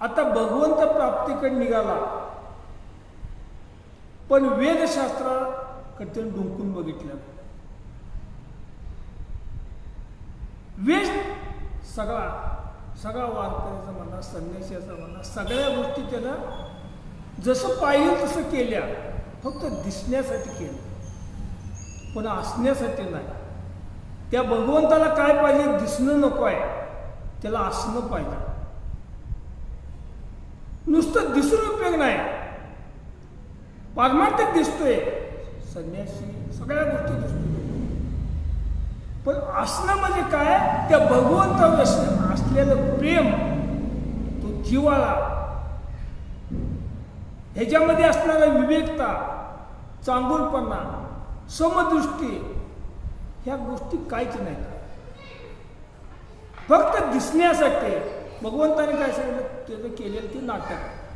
आता भगवंत प्राप्तीकडे निघाला. पण वेदशास्त्राकडे त्याने डुंकून बघितलं. वेद सगळा सगळा वारकऱ्याचा म्हणा संन्यासाचा म्हणा सगळ्या गोष्टी त्यानं जसं पाहिजे तसं केल्या. फक्त दिसण्यासाठी केलं. पण असण्यासाठी नाही. त्या भगवंताला काय पाहिजे? दिसणं नको आहे. त्याला असणं पाहिजे. नुसतं दिसून उपयोग नाही. पारमार्थिक दिसतोय. संन्यासी सगळ्या गोष्टी दिसतोय. पण असणं म्हणजे काय? त्या भगवंतावर असणं- असलेलं प्रेम तो जीवाला ह्याच्यामध्ये असणारा विवेकता चांगुलपणा समदृष्टी ह्या गोष्टी काहीच नाही फक्त दिसण्यासाठी भगवंताने काय सांगितलं? त्याचं केलेलं ते नाटक.